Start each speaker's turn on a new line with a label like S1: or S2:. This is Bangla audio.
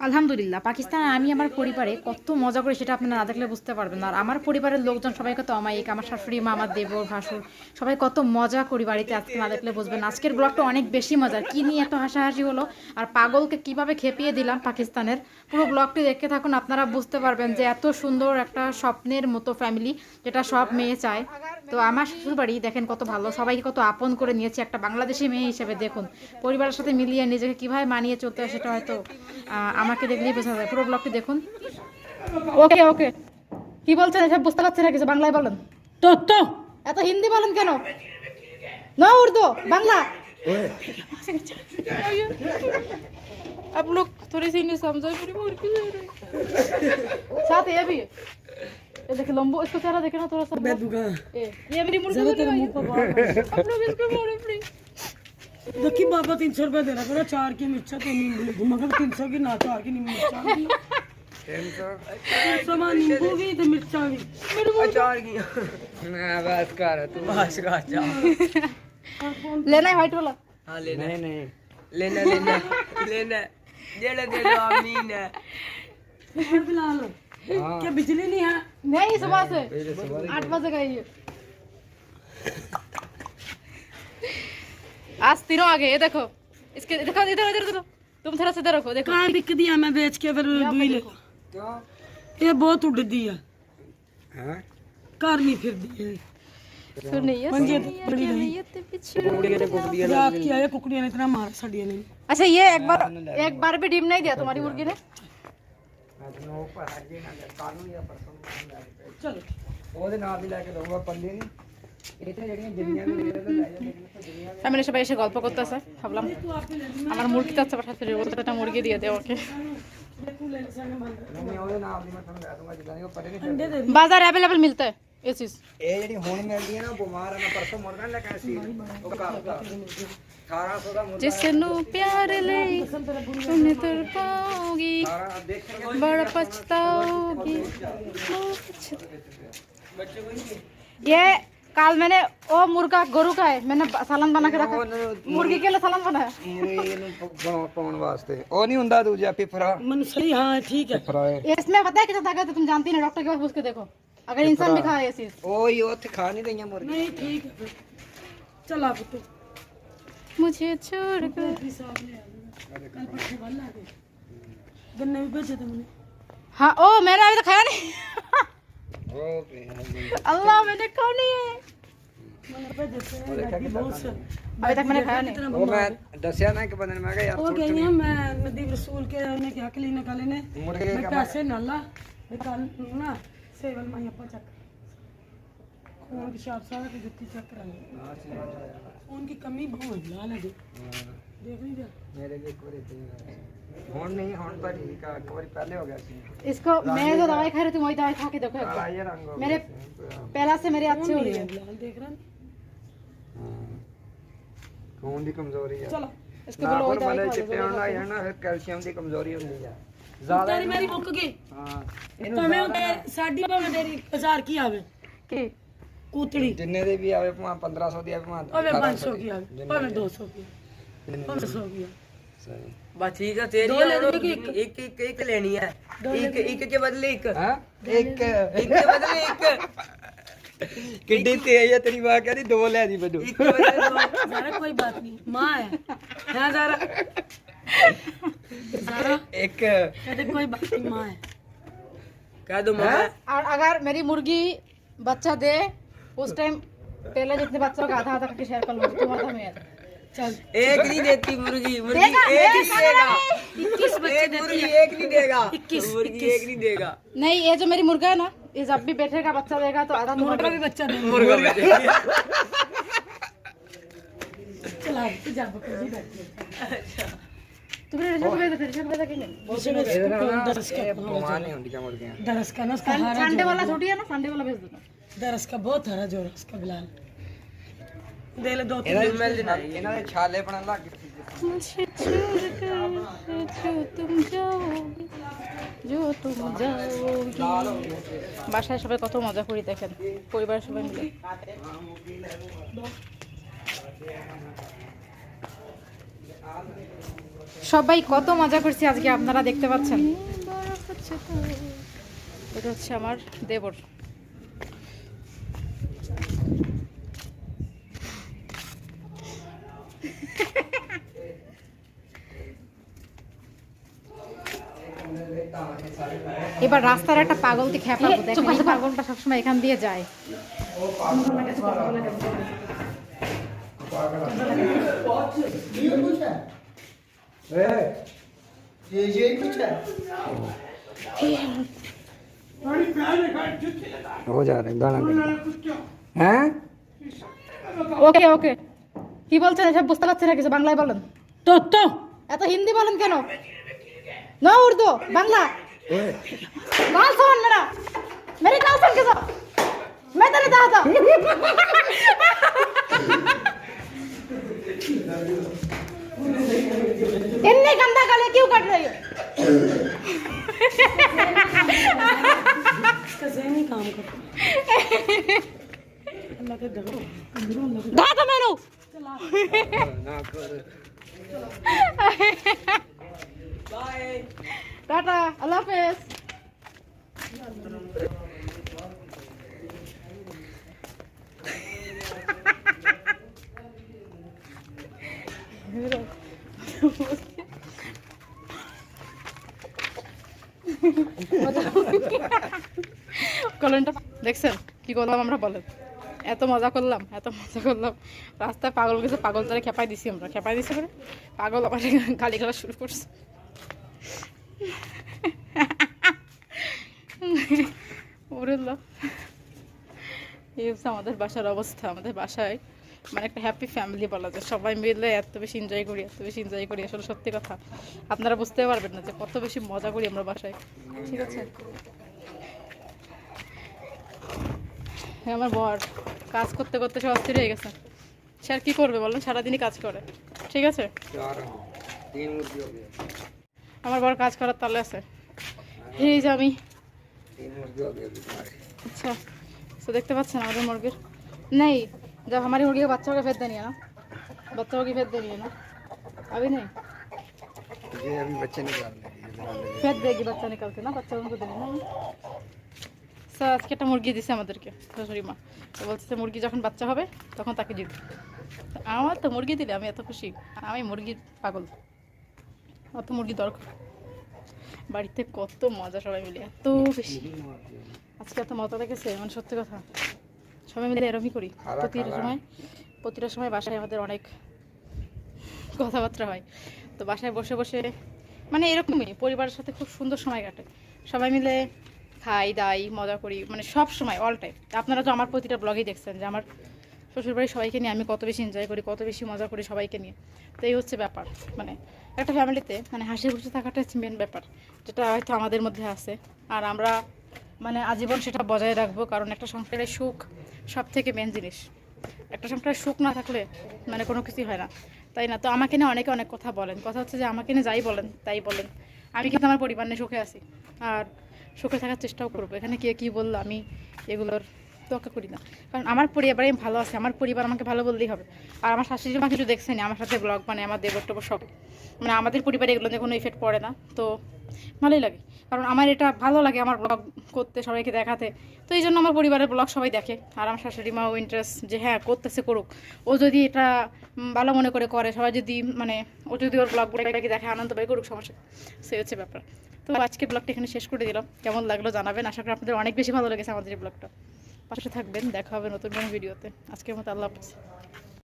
S1: আলহামদুলিল্লাহ, পাকিস্তানে আমি আমার পরিবারে কত মজা করি সেটা আপনারা না দেখলে বুঝতে পারবেন আর আমার পরিবারের লোকজন সবাই কত অমায়িক, আমার শাশুড়ি মা, আমার দেব ভাসুর, সবাই কত মজা করি বাড়িতে, আজকে না দেখলে বুঝবেন আজকের ব্লগটা অনেক বেশি মজার। কি নিয়ে এত হাসাহাসি হলো? আর পাগলকে কীভাবে খেপিয়ে দিলাম পাকিস্তানের? পুরো ব্লগটি দেখতে থাকুন, আপনারা বুঝতে পারবেন যে এত সুন্দর একটা স্বপ্নের মতো ফ্যামিলি যেটা সব মেয়ে চায়। তো আমার শ্বশুরবাড়ি দেখেন কত ভালো, সবাইকে কত আপন করে নিয়েছে একটা বাংলাদেশি মেয়ে হিসেবে। দেখুন, পরিবারের সাথে মিলিয়ে নিজেকে কীভাবে মানিয়ে চলতে হয় সেটা হয়তো আমাকে দেখলেই বোঝা যায় পুরো ব্লগটি দেখুন ওকে ওকে কি বলছেন এসব বুঝতে পারছি না কিছু বাংলায় বলেন
S2: तो तो
S1: এত হিন্দি বলেন কেন না উর্দু বাংলা आप लोग थोड़ी सी नहीं समझो पूरी मुर्गी ले रही साथ ये भी है ये देखिए लंबो इसको चेहरा देखे ना थोड़ा सा
S2: मैं दूंगा
S1: ये ये मेरी मुर्गी
S2: जरा
S1: बनी
S2: तेरे
S1: हुई
S2: मुंह
S1: है।
S2: पर बाल
S1: आप लोग इसको मोड़े प्लीज
S2: देखी बाबा तीन सौ रुपए दे रहा करो चार की मिर्चा तो नींबू घुमा कर तीन सौ की ना चार की नींबू मिर्चा तीन सौ? में नींबू भी तो मिर्चा भी।
S3: अचार की ना बस कर तू बस कर जा।
S1: लेना है व्हाइट वाला?
S3: हाँ लेना नहीं नहीं लेना लेना लेना जेड़ा दे आमीन है।
S2: बिलाल क्या बिजली नहीं है?
S1: नहीं सुबह से। आठ बजे का ये आज तीनों आ गए ये देखो इसके देखो इधर इधर इधर तुम थोड़ा सा इधर रखो देखो
S2: कहाँ बिक दिया मैं बेच के फिर दुई ले
S3: क्यों
S2: ये बहुत उड़ दी है
S3: हाँ
S2: घर नहीं फिर दी है
S1: सुनिए
S2: पंजे
S1: सुनिए
S2: बड़ी नहीं
S1: ये तो पीछे
S2: जात किया है कुकड़िया ने इतना मार सड़िया ने
S1: अच्छा ये एक बार एक बार भी डिम नहीं दिया तुम्हारी मुर्गी ने
S2: चलो
S3: ਉਹਦੇ ਨਾਲ ਵੀ ਲੈ ਕੇ ਦਊਗਾ ਪੱਲੇ ਨਹੀਂ ਇੱਥੇ ਜਿਹੜੀਆਂ ਜਿੰਨੀਆਂ ਵੀ ਲੈ ਲੈ ਜਾ
S1: ফ্যামিলি সবাই এসে গল্প করতেছে ভাবলাম আমার মুরগি চাচ্ছে পাঠাচ্ছে ওদের একটা মুরগি দিয়ে দে ওকে
S3: ਨਹੀਂ ਉਹਦੇ ਨਾਲ ਦੀ ਮੈਂ ਤੁਹਾਨੂੰ ਲੈ ਦੂੰਗਾ ਜਿੱਦਾਂ ਦੀ ਉਹ ਪਰੇ ਨਹੀਂ
S2: अंडे दे
S1: बाजार अवेलेबल मिलता है ये चीज
S3: ਇਹ ਜਿਹੜੀ ਹੁਣ ਮਿਲਦੀ ਹੈ ਨਾ ਉਹ ਬਿਮਾਰ ਹੈ ਮੈਂ ਪਰਸੋਂ ਮੁਰਗਾ ਲੈ ਕੇ ਆਇਆ ਸੀ ਉਹ ਘਰ ਦਾ 1800 ਦਾ ਮੁਰਗਾ
S1: जिसनु प्यार ले तुम तर पाओगी
S3: ਸਾਰਾ ਦੇਖੇਗਾ
S1: बड़ा पछताओगी ये कल मैंने ओ मुर्गा गोरु का है। मैंने सालन बना के रखा। मुर्गी के लिए सालन बनाया
S3: पाउन वास्ते। ओ नहीं हुंदा दूजा
S2: पिपरा। मनसली हाँ ठीक है।
S3: पिपरा
S1: है। इसमें पता है कितना ताकत तो तुम जानती नहीं डॉक्टर के पास पूछ के देखो। अगर इंसान भी खाए ये
S3: ओ ये ओथे खा नहीं देंगे मुर्गी।
S2: नहीं ठीक है चल
S1: मुझे छोड़ कर। हाँ ओ मैंने अभी तो खाया नहीं। अल्लाह मैंने खाओ नहीं है अभी तक मैंने खाया नहीं
S3: वो मैं दसिया ना कि बंदे मैं यार
S2: वो कहनी है मैं नदीब रसूल के उन्हें क्या के लिए निकाले ने मैं पैसे ना ला निकाल ना सेवल माई अपा चक्कर खून की शाप सारा की जुत्ती चेक करा खून की कमी बहुत लाल है देख देख नहीं जा
S3: ਮੇਰੇ ਵੀ ਇੱਕ ਵਾਰੀ ਤੇ ਹੁਣ ਨਹੀਂ ਹੁਣ ਤਾਂ ਠੀਕ ਆ ਇੱਕ ਵਾਰੀ ਪਹਿਲੇ ਹੋ ਗਿਆ ਸੀ
S1: इसको मैं जो दवाई खा रही थी वही दवाई खा के देखो एक बार।
S3: ਆਇਆ ਰੰਗ ਹੋ
S1: मेरे पहला से मेरे अच्छे हो रही है
S2: लाल देख रहा नहीं
S3: ਖੂਨ ਦੀ ਕਮਜ਼ੋਰੀ ਆ
S2: चलो
S1: इसको
S3: ਨਾ
S1: बोलो वही
S3: ਪਰ
S1: दवाई
S3: ਮਲੇ
S1: खा
S3: ਚਿੱਟੇ ਹੋਣ ਲੱਗ ਜਾਣਾ ਫਿਰ ਕੈਲਸ਼ੀਅਮ ਦੀ ਕਮਜ਼ੋਰੀ ਹੁੰਦੀ ਆ ਜ਼ਿਆਦਾ
S2: तेरी मेरी मुक गई
S3: ਹਾਂ
S2: तो मैं उन्हें साड़ी भावे तेरी हजार की आवे
S1: की
S2: कूतड़ी
S3: ਜਿੰਨੇ ਦੇ ਵੀ ਆਵੇ ਭਾਵੇਂ 1500 ਦੀ ਆਵੇ ਭਾਵੇਂ
S2: भावे पाँच सौ की आवे भावे दो सौ की पाँच सौ की आवे
S3: ਸਹੀ
S4: ਬਸ ਠੀਕ ਆ ਤੇਰੀ
S2: ਦੋ ਲੈ
S4: ਹੁਣ
S2: ਲਈ ਕਿ
S4: ਇੱਕ ਇੱਕ ਇੱਕ ਲੈਣੀ ਹੈ ਇੱਕ ਇੱਕ ਕੇ ਬਦਲੇ ਇੱਕ
S3: ਹਾਂ ਇੱਕ
S4: ਇੱਕ ਕੇ ਬਦਲੇ ਇੱਕ
S3: ਕਿੱਡੀ ਤੇਜ਼ ਆ ਤੇਰੀ ਮਾਂ ਕਹਿੰਦੀ ਦੋ ਲੈ ਦੀ ਮੈਨੂੰ
S4: ਇੱਕ ਬਦਲੇ ਦੋ
S2: जारा कोई बात नहीं माँ है है जारा जारा
S3: ਇੱਕ
S2: कहते कोई बात नहीं माँ है
S4: कह दो मामा
S1: और अगर मेरी मुर्गी बच्चा दे उस टाइम पहले जितने बच्चों का आधा आधा शेयर कर लो तो आधा मेरा
S2: चल।
S4: एक नहीं देती मुर्गी मुर्गी एक ही
S1: देगा।
S2: इक्कीस बच्चे देती
S4: मुर्गी एक नहीं देगा।
S2: इक्कीस
S4: मुर्गी एक नहीं देगा।
S1: नहीं ये जो मेरी मुर्गा है ना ये जब भी बैठेगा बच्चा देगा तो आधा
S2: मुर्गा भी बच्चा देगा।
S4: मुर्गा भी
S2: चला जा बकरी बैठ
S3: अच्छा।
S2: दरस का ना
S1: संडे वाला छोटी है ना संडे वाला भेज देना।
S2: दरस का बहुत हरा जोर उसका बिलाल। दे ले दो तीन
S3: दिन मिल देना इन्होंने छाले बना ला
S1: मुझे छोड़ कर जो तुम जाओगे जो তুম যাওগি বাসায় সবাই কত মজা করি দেখেন পরিবার সবাই মিলে। সবাই কত মজা করছি আজকে আপনারা দেখতে পাচ্ছেন। এটা হচ্ছে আমার দেবর। এবার রাস্তার একটা পাগলকে খেপাবো দেখেন এই পাগলটা সবসময় এখান দিয়ে যায়
S3: ये यही कुछ है हो जा रहे गाना हैं
S1: ওকে ওকে কি বলছেন এসব বুঝতে পারছি না কিছু বাংলায় বলেন
S2: तो तो
S1: এত হিন্দি বলেন কেন না উর্দু বাংলা गाल सुन मेरा मेरी गाल सुन के मैं तेरे दादा इतनी गंदा गाली क्यों कट रही है
S2: इसका जहन ही काम करता अल्लाह के डरो
S1: টাটা আল্লাহ হাফেজ কলনটা দেখছেন? কি করলাম আমরা বলেন? এত মজা করলাম, এত মজা করলাম। রাস্তায় পাগল গেছে, পাগল তারা খেপাই দিছি আমরা, খেপাই দিছি পরে পাগল আবার গালি খেলা শুরু করছে। এই হচ্ছে আমাদের বাসার অবস্থা, আমাদের বাসায় মানে একটা হ্যাপি ফ্যামিলি বলা যায়। সবাই মিলে এত বেশি এনজয় করি, এত বেশি এনজয় করি, আসলে সত্যি কথা। আপনারা বুঝতে পারবেন না যে কত বেশি মজা করি আমরা বাসায়। ঠিক আছে? আমার বর। কাজ করতে করতে সব অস্থির হয়ে গেছে। স্যার কি করবে বলেন? সারাদিনই কাজ করে। ঠিক আছে? আমার বড় কাজ করার তালে আছে।
S3: হেরে যাবি
S1: আচ্ছা। আচ্ছা দেখতে পাচ্ছেন আমাদের মুরগির? নেই। যা আমার মুরগিকে বাচ্চাকে
S3: ফের দেনি না? বাচ্চা মুরগি ফের দেনি না? আবি নেই?
S1: ফের দেগি বাচ্চা নিকালতে না? বাচ্চা মুরগি দেনি না? বাচ্চা আজকে একটা মুরগি দিছে আমাদেরকে শাশুড়ি মা। তো বলছে মুরগি যখন বাচ্চা হবে তখন তাকে দিবে। আমার তো মুরগি দিলে আমি এত খুশি। আমি মুরগির পাগল। অত মুরগি দরকার। বাড়িতে কত মজা সবাই মিলে এত বেশি আজকে এত মজা লেগেছে মানে সত্যি কথা। সবাই মিলে এরমই করি। প্রতিটা সময় প্রতিটা সময় বাসায় আমাদের অনেক কথাবার্তা হয়। তো বাসায় বসে বসে মানে এরকমই পরিবারের সাথে খুব সুন্দর সময় কাটে। সবাই মিলে খাই, দাই, মজা করি মানে সব সময় অল টাইম আপনারা তো আমার প্রতিটা ব্লগেই দেখছেন যে আমার শ্বশুরবাড়ির সবাইকে নিয়ে আমি কত বেশি এনজয় করি, কত বেশি মজা করি সবাইকে নিয়ে। তো এই হচ্ছে ব্যাপার মানে একটা ফ্যামিলিতে মানে হাসি খুশি থাকাটা হচ্ছে মেন ব্যাপার, যেটা হয়তো আমাদের মধ্যে আছে। আর আমরা মানে আজীবন সেটা বজায় রাখব, কারণ একটা সংসারের সুখ সব থেকে মেন জিনিস। একটা সংসারের সুখ না থাকলে মানে কোনো কিছুই হয় না। তাই না? তো আমাকে নিয়ে অনেকে অনেক কথা বলেন। কথা হচ্ছে যে আমাকে নিয়ে যাই বলেন, তাই বলেন। আমি কিন্তু আমার পরিবার নিয়ে সুখে আছি। আর সুখে থাকার চেষ্টাও করব। এখানে কে কী বলল আমি এগুলোর তোয়াক্কা করি না। কারণ আমার পরিবারে ভালো আছে, আমার পরিবার আমাকে ভালো বললেই হবে। আর আমার শাশুড়ি মা কিছু দেখছেন আমার সাথে ব্লগ মানে আমার দেবর সব। মানে আমাদের পরিবারে এগুলো কোনো ইফেক্ট পড়ে না। তো ভালোই লাগে। কারণ আমার এটা ভালো লাগে আমার ব্লগ করতে, সবাইকে দেখাতে। তো এই জন্য আমার পরিবারের ব্লগ সবাই দেখে। আর আমার শাশুড়ি মাও ইন্টারেস্ট যে হ্যাঁ করতেছে করুক। ও যদি এটা ভালো মনে করে করে, সবাই যদি মানে ও যদি ওর ব্লগগুলো দেখে আনন্দ পাই করুক সমস্যা সে হচ্ছে ব্যাপার। তো আজকে ব্লগটা এখানে শেষ করে দিলাম। কেমন লাগল জানাবেন। আশা করি আপনাদের অনেক বেশি ভালো লেগেছে আমাদের এই ব্লগটা পাশে থাকবেন, দেখা হবে নতুন কোনো ভিডিওতে আজকের মতো আল্লাহ হাফিজ।